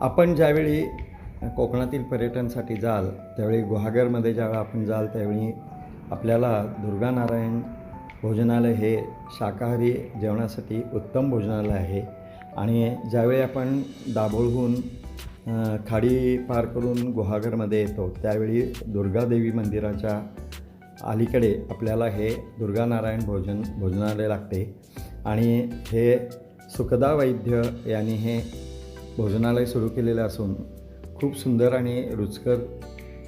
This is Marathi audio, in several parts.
आपण ज्यावेळी कोकणातील पर्यटनसाठी जाल त्यावेळी गुहागरमध्ये ज्यावेळी आपण जाल त्यावेळी आपल्याला दुर्गा नारायण भोजनालय हे शाकाहारी जेवणासाठी उत्तम भोजनालय आहे. आणि ज्यावेळी आपण दाभोळहून खाडी पार करून गुहागरमध्ये येतो त्यावेळी दुर्गादेवी मंदिराच्या अलीकडे आपल्याला हे दुर्गा नारायण भोजन भोजनालय लागते. आणि हे सुखदा वैद्य यांनी हे भोजनालय सुरू केलेलं असून खूप सुंदर आणि रुचकर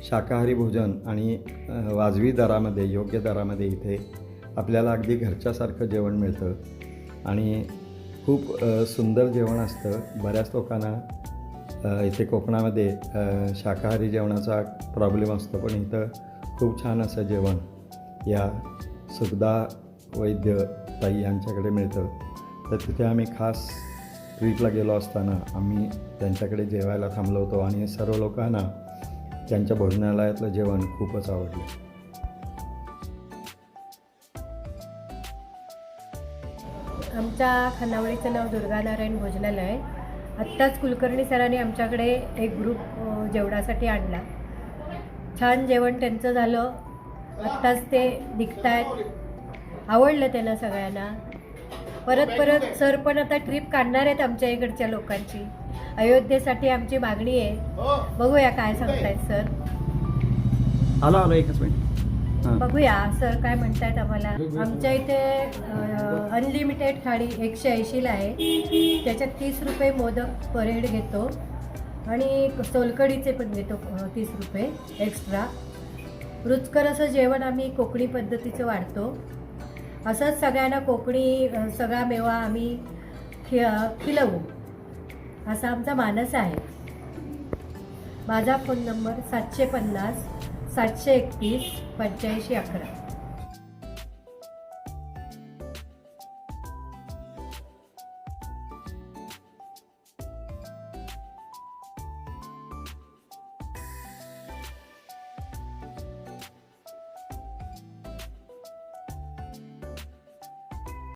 शाकाहारी भोजन आणि वाजवी दरामध्ये योग्य दरामध्ये इथे आपल्याला अगदी घरच्यासारखं जेवण मिळतं आणि खूप सुंदर जेवण असतं. बऱ्याच लोकांना इथे कोकणामध्ये शाकाहारी जेवणाचा प्रॉब्लेम असतो पण इथं खूप छान असं जेवण या सुखदा वैद्य ताई यांच्याकडे मिळतं. तर तिथे आम्ही खास ट्रीपला गेलो असताना आम्ही त्यांच्याकडे जेवायला थांबलो होतो आणि सर्व लोकांना त्यांच्या भोजनालयातलं जेवण खूपच आवडलं. आमच्या खानावळीचं नाव दुर्गानारायण भोजनालय. आहे आत्ताच कुलकर्णी सरांनी आमच्याकडे एक ग्रुप जेवणासाठी आणला. छान जेवण त्यांचं झालं. आत्ताच ते निघत आहेत आवडलं त्यांना सगळ्यांना. परत परत सर पण आता ट्रिप काढणार आहेत आमच्या इकडच्या लोकांची. अयोध्येसाठी आमची मागणी आहे. बघूया काय सांगतायत सर. आलो आलो एकच मिनिट. बघूया सर काय म्हणतायत आम्हाला. आमच्या इथे अनलिमिटेड थाळी एकशे ऐंशीला आहे. त्याच्यात तीस रुपये मोदक पर हेड घेतो. आणि सोलकडीचे पण घेतो तीस रुपये एक्स्ट्रा रुचकर असं जेवण आम्ही कोकणी पद्धतीचं वाढतो. असंच सगळ्यांना कोकणी सगळा मेवा आम्ही खि खिलवू. असा आमचा मानस आहे. माझा फोन नंबर सातशे पन्नास सातशे एकतीस पंच्याऐंशी अकरा.